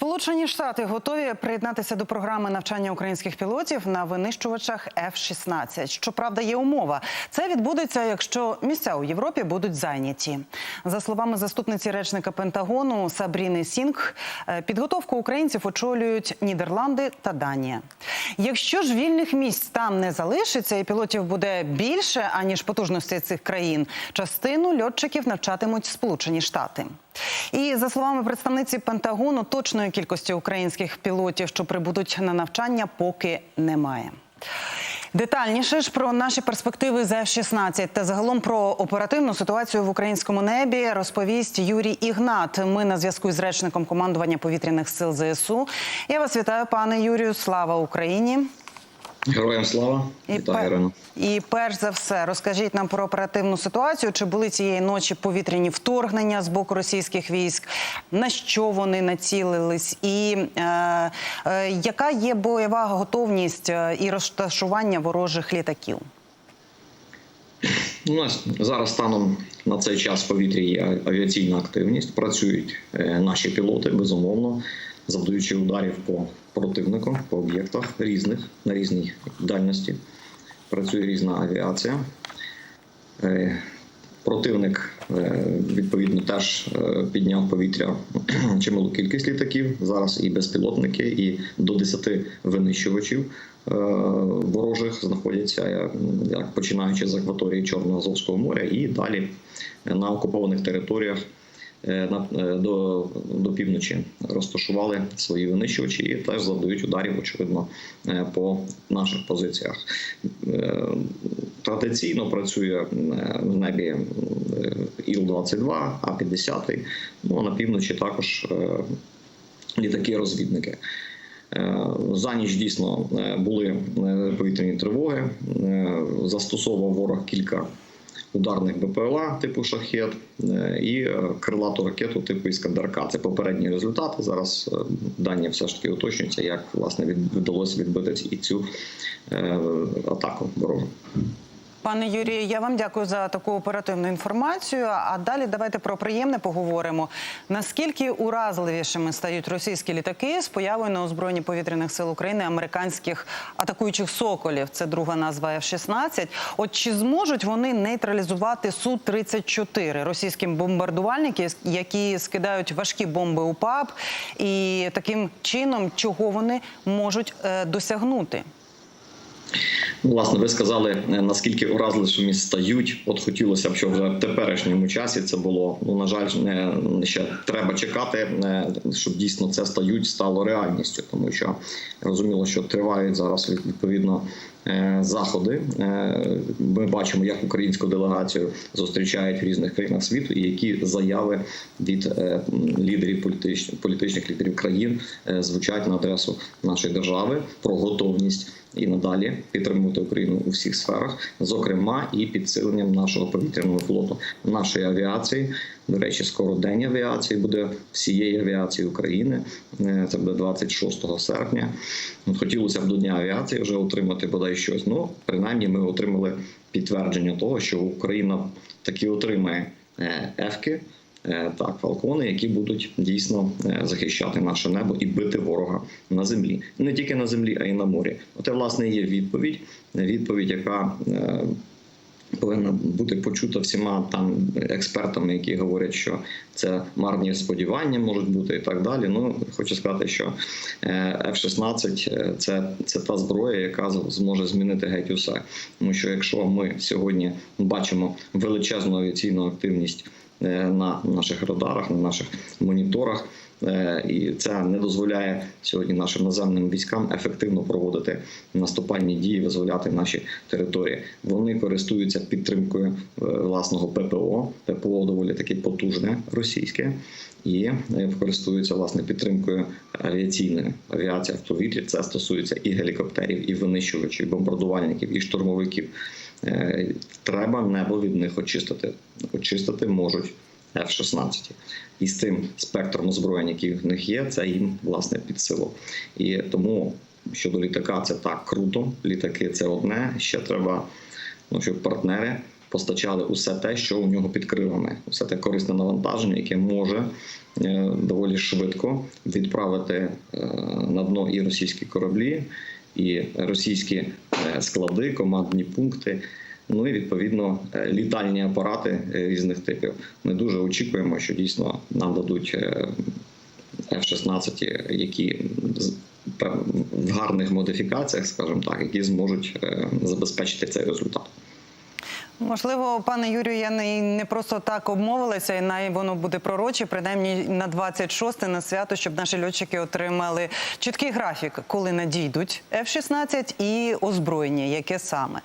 Сполучені Штати готові приєднатися до програми навчання українських пілотів на винищувачах F-16. Щоправда, є умова. Це відбудеться, якщо місця у Європі будуть зайняті. За словами заступниці речника Пентагону Сабріни Сінг, е, підготовку українців очолюють Нідерланди та Данія. Якщо ж вільних місць там не залишиться, і пілотів буде більше аніж потужності цих країн, частину льотчиків навчатимуть Сполучені Штати. І за словами представниці Пентагону, точної кількості українських пілотів, що прибудуть на навчання, поки немає. Детальніше ж про наші перспективи з F-16 та загалом про оперативну ситуацію в українському небі розповість Юрій Ігнат. Ми на зв'язку з речником командування повітряних сил ЗСУ. Я вас вітаю, пане Юрію. Слава Україні! Героям слава І, Вітаю, Ірино. і перш за все, розкажіть нам про оперативну ситуацію. Чи були цієї ночі повітряні вторгнення з боку російських військ? На що вони націлились? І е, е, яка є бойова готовність е, і розташування ворожих літаків? У нас зараз станом на цей час в повітрі є авіаційна активність. Працюють е, наші пілоти, безумовно, завдаючи ударів по противнику, по об'єктах різних на різній дальності. Працює різна авіація. Е, Противник е, відповідно теж е, підняв повітря чималу кількість літаків. Зараз і безпілотники, і до 10 винищувачів ворожих знаходяться як починаючи з акваторії Чорного Азовського моря і далі на окупованих територіях до, до півночі розташували свої винищувачі і теж завдають ударів, очевидно, е, по наших позиціях. Е, Традиційно працює е, в небі е, Іл-22, А-50, ну а на півночі також е, літаки-розвідники. Е, За ніч дійсно е, були е, повітряні тривоги. Е, Застосовував ворог кілька ударних БПЛА типу шахет е, і е, крилату ракету типу Іскандер-К. Це попередні результати. Зараз е, дані все ж таки уточнюються, як власне вдалося відбити і цю атаку ворожу. Пане Юрію, я вам дякую за таку оперативну інформацію. А далі давайте про приємне поговоримо. Наскільки уразливішими стають російські літаки з появою на озброєнні повітряних сил України американських атакуючих соколів? Це друга назва F-16. От чи зможуть вони нейтралізувати су 34 російські бомбардувальники, які скидають важкі бомби у ПАП, і таким чином чого вони можуть е, досягнути? Ну, Власне, ви сказали, е, наскільки вразливими стають. От хотілося б, щоб вже в теперішньому часі це було. Ну на жаль, не ще треба чекати, е, щоб дійсно це стають стало реальністю, тому що розуміло, що тривають зараз відповідно. Е, Заходи Е, ми бачимо, як українську делегацію зустрічають в різних країнах світу, і які заяви від е, лідерів політичних політичних лідерів країн звучать на адресу нашої держави про готовність і надалі підтримувати Україну у всіх сферах, зокрема і підсиленням нашого повітряного флоту, нашої авіації. До речі, скоро день авіації буде всієї авіації України. Е, Це буде 26 серпня. От Хотілося б до дня авіації вже отримати бодай щось. Ну принаймні, ми отримали підтвердження того, що Україна таки отримає е, ефки. е, Так, фалкони, які будуть дійсно захищати наше небо і бити ворога на землі, не тільки на землі, а й на морі. Оце власне є відповідь. Відповідь, яка повинна бути почута всіма там експертами, які говорять, що це марні сподівання можуть бути і так далі. Ну хочу сказати, що е, F-16 – це, це та зброя, яка зможе змінити геть усе. Тому що якщо ми сьогодні бачимо величезну авіаційну активність е, на наших радарах, на наших моніторах. Е, І це не дозволяє сьогодні нашим наземним військам ефективно проводити наступальні дії, визволяти наші території. Вони користуються підтримкою е, власного ППО. ППО доволі таки потужне російське, і е, користуються власне підтримкою авіаційної авіація в повітрі. Це стосується і гелікоптерів, і винищувачів, і бомбардувальників, і штурмовиків. Треба небо від них очистити. Очистити можуть F-16. І з тим спектром озброєнь, який в них є, це їм власне під силу. І тому щодо літака, це так круто. Літаки це одне. Ще треба, ну, щоб партнери постачали усе те, що у нього під крилами, усе те корисне навантаження, яке може е, доволі швидко відправити е, на дно і російські кораблі, і російські е, склади, командні пункти. Ну і відповідно е, літальні апарати е, різних типів. Ми дуже очікуємо, що дійсно нам дадуть е, F-16, які з- в гарних модифікаціях, скажімо так, які зможуть забезпечити цей результат. Можливо, пане Юрію, я не, просто так обмовилася, і най воно буде пророче, принаймні на 26 на свято, щоб наші льотчики отримали чіткий графік, коли надійдуть F-16 і озброєння, яке саме.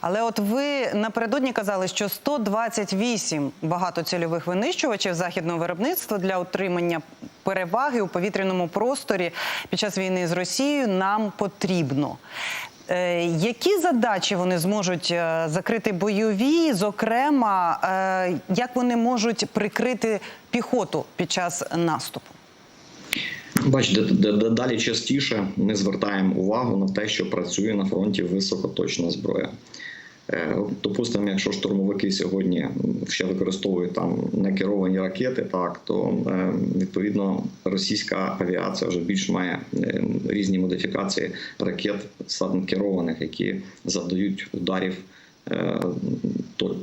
Але от ви напередодні казали, що 128 багатоцільових винищувачів західного виробництва для отримання переваги у повітряному просторі під час війни з Росією нам потрібно. Е, Які задачі вони зможуть е, закрити бойові? Зокрема, е, як вони можуть прикрити піхоту під час наступу? Бачите, далі частіше ми звертаємо увагу на те, що працює на фронті високоточна зброя. Е, Допустимо, якщо штурмовики сьогодні ще використовують там некеровані ракети, так то е, відповідно російська авіація вже більш має е, різні модифікації ракет керованих, які завдають ударів.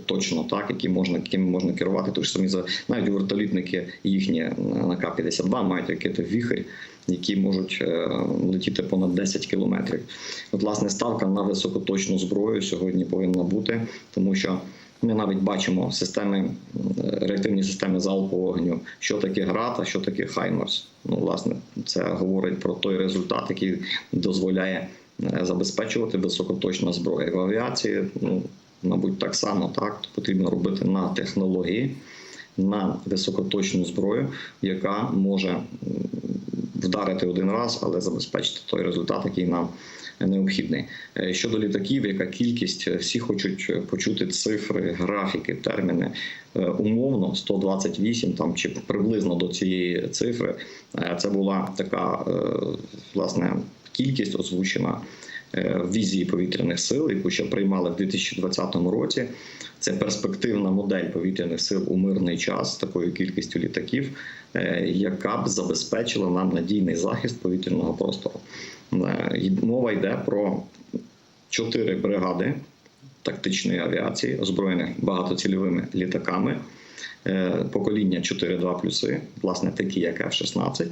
Точно так, які можна якими можна керувати, що самі за навіть вертолітники їхні на К-52 мають ракети віхрь, які можуть е, летіти понад 10 кілометрів. От, власне, ставка на високоточну зброю сьогодні повинна бути, тому що ми навіть бачимо системи реактивні системи залпового вогню, що таке град, а що таке Хаймерс. Ну, власне, це говорить про той результат, який дозволяє е, забезпечувати високоточна зброя. В авіації, ну мабуть, так само так потрібно робити на технології, на високоточну зброю, яка може вдарити один раз, але забезпечити той результат, який нам необхідний. Е, Щодо літаків, яка кількість е, всі хочуть е, почути цифри, графіки, терміни. Умовно 128 там чи приблизно до цієї цифри. Це була така власне кількість озвучена візії повітряних сил, яку ще приймали в 2020 році. Це перспективна модель повітряних сил у мирний час з такою кількістю літаків, е, яка б забезпечила нам надійний захист повітряного простору. Е, Мова йде про чотири бригади тактичної авіації, озброєних багатоцільовими літаками. Е, Покоління 4-2 плюси, власне, такі як F-16,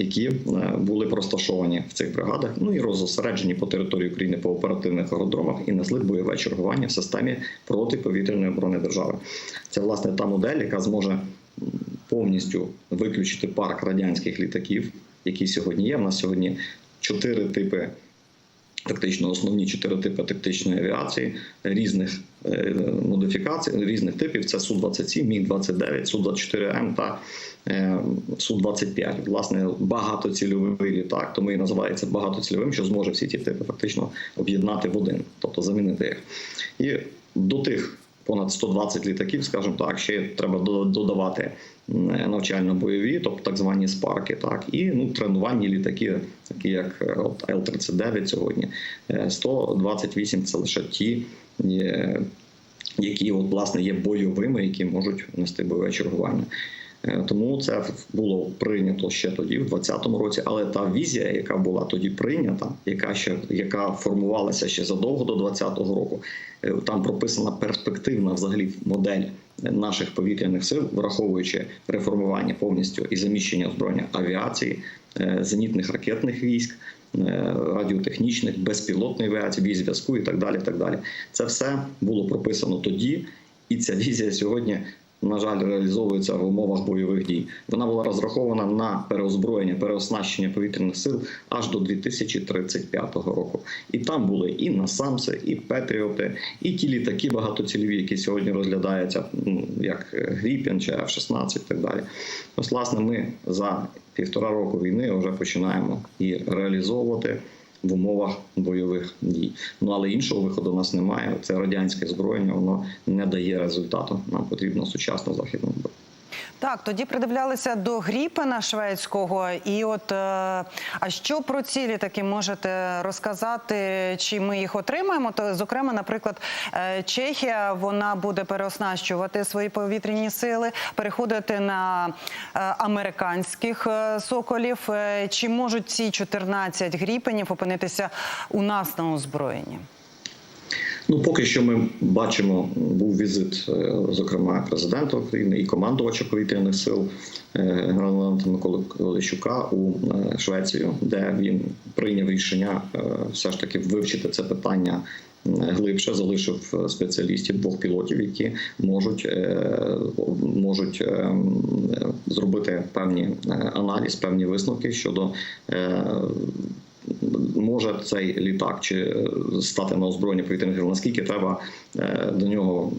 які е, були розташовані в цих бригадах, ну і розосереджені по території України по оперативних аеродромах і несли бойове чергування в системі протиповітряної оборони держави. Це власне та модель, яка зможе повністю виключити парк радянських літаків, які сьогодні є. У нас сьогодні чотири типи. Тактично основні чотири типи тактичної авіації різних модифікацій, різних типів. Це Су-27, Міг-29, Су-24М та е, Су-25. Власне, багатоцільовий літак, тому і називається багатоцільовим, що зможе всі ці типи фактично об'єднати в один, тобто замінити їх. І до тих понад 120 літаків, скажімо так, ще треба додавати навчально-бойові, тобто так звані спарки, так і ну тренувальні літаки, такі як е, от Л-39 сьогодні. Е, 128 – це лише ті. Які от власне є бойовими, які можуть нести бойове чергування. Е, Тому це було прийнято ще тоді, в 2020 році. Але та візія, яка була тоді прийнята, яка ще яка формувалася ще задовго до 2020 року, е, там прописана перспективна взагалі модель наших повітряних сил, враховуючи реформування повністю і заміщення озброєння авіації, е, зенітних ракетних військ. Е, Радіотехнічних, безпілотної авіації, військ зв'язку і так далі. Так далі. Це все було прописано тоді, і ця візія сьогодні на жаль, реалізовується в умовах бойових дій. Вона була розрахована на переозброєння, переоснащення повітряних сил аж до 2035 року. І там були і насамси, і Петріоти, і ті літаки багатоцільові, які сьогодні розглядаються ну, як Гріпін чи F-16 і так далі. Ось, власне, ми за півтора року війни вже починаємо і реалізовувати. В умовах бойових дій. Ну але іншого виходу у нас немає. Це радянське зброєння, воно не дає результату. Нам потрібно сучасна західна зброя. Так, тоді придивлялися до Гріпена шведського. І от е, а що про ці літаки можете розказати? Чи ми їх отримаємо? То зокрема, наприклад, е, Чехія вона буде переоснащувати свої повітряні сили, переходити на е, американських соколів. Чи можуть ці 14 гріпенів опинитися у нас на озброєнні? Ну, поки що ми бачимо, був візит, е, зокрема, президента України і командувача повітряних сил е, генерал-лейтенанта Миколи Олещука у е, Швецію, де він прийняв рішення все ж таки вивчити це питання. Глибше залишив спеціалістів двох пілотів, які можуть можуть зробити певні аналіз, певні висновки щодо може цей літак чи е, стати на озброєння повітряних сил, наскільки треба е, до нього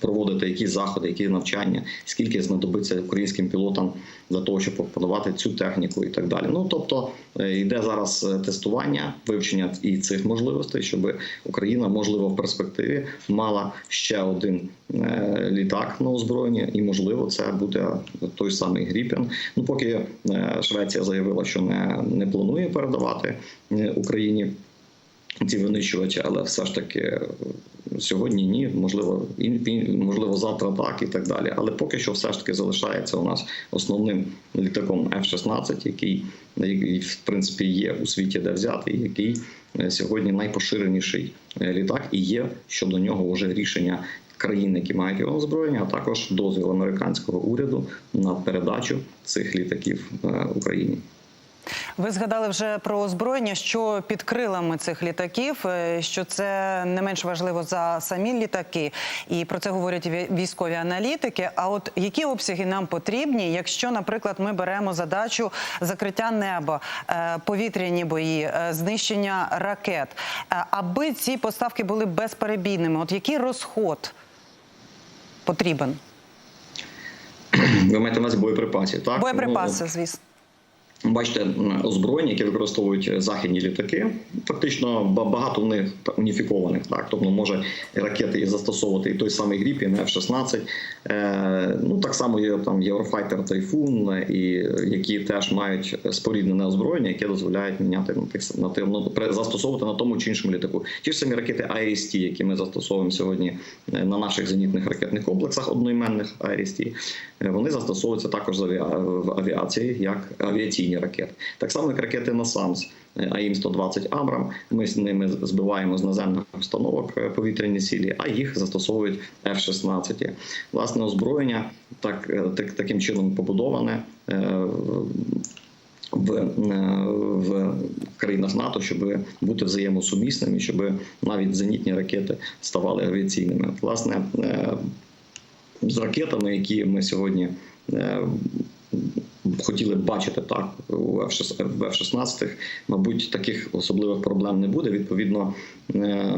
проводити які заходи, які навчання, скільки знадобиться українським пілотам для того, щоб опанувати цю техніку і так далі. Ну тобто е, йде зараз тестування, вивчення і цих можливостей, щоб Україна, можливо, в перспективі мала ще один літак на озброєнні, і можливо, це буде той самий Гріпен. Ну поки Швеція заявила, що не, не планує передавати Україні ці винищувачі, але все ж таки е, сьогодні ні, можливо, і, можливо, завтра так і так далі. Але поки що все ж таки залишається у нас основним літаком F-16, який, який в принципі є у світі, де взяти, і який е, сьогодні найпоширеніший е, літак, і є щодо нього вже рішення. Країн, які мають його озброєння, а також дозвіл американського уряду на передачу цих літаків е, Україні. Ви згадали вже про озброєння, що під крилами цих літаків, е, що це не менш важливо за самі літаки, і про це говорять ві- військові аналітики. А от які обсяги нам потрібні, якщо, наприклад, ми беремо задачу закриття неба, е, повітряні бої, е, знищення ракет, аби ці поставки були безперебійними? От який розход потрібен? Ви маєте на увазі боєприпасів, так? Боєприпаси, Ну, звісно. Бачите, озброєння, які використовують західні літаки, фактично багато в них уніфікованих. Так, тобто може ракети і застосовувати і той самий Гріпін, F-16. Е, ну так само є там Єврофайтер Тайфун, і які теж мають споріднене озброєння, яке дозволяють міняти на тих на тим, ну, застосовувати на тому чи іншому літаку. Ті ж самі ракети IRIS-T, які ми застосовуємо сьогодні е, на наших зенітних ракетних комплексах одноіменних IRIS-T, е, вони застосовуються також в авіації як авіаційні ракети. Так само, як ракети НАСАМС, АІМ 120 Абрам. Ми з ними збиваємо з наземних установок е, повітряні цілі, а їх застосовують F-16. Власне озброєння так, е, так таким чином побудоване. е, В, в країнах НАТО, щоб бути взаємосумісними, щоб навіть зенітні ракети ставали авіаційними. Власне, з ракетами, які ми сьогодні хотіли б бачити так у F-16, в F-16, мабуть, таких особливих проблем не буде. Відповідно, е,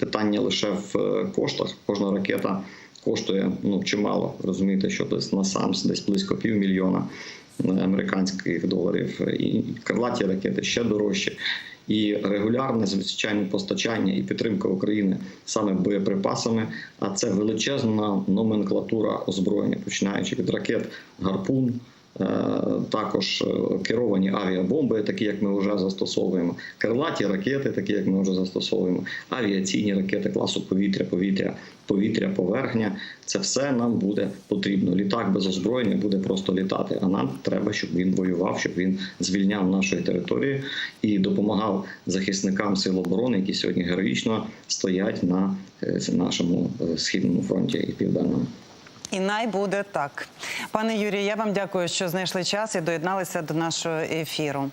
питання лише в е, коштах. Кожна ракета коштує ну чимало. Розумієте, що десь на сам десь близько півмільйона е, американських доларів, і крилаті ракети ще дорожчі. І регулярне звичайне постачання і підтримка України саме боєприпасами. А це величезна номенклатура озброєння, починаючи від ракет гарпун. Е, Також е, керовані авіабомби, такі як ми вже застосовуємо, крилаті ракети, такі як ми вже застосовуємо, авіаційні ракети класу повітря, повітря, повітря, поверхня. Це все нам буде потрібно. Літак без озброєння буде просто літати. А нам треба, щоб він воював, щоб він звільняв нашої території і допомагав захисникам сил оборони, які сьогодні героїчно стоять на е, нашому східному фронті і південному. І най буде так. Пане Юрію, я вам дякую, що знайшли час і доєдналися до нашого ефіру.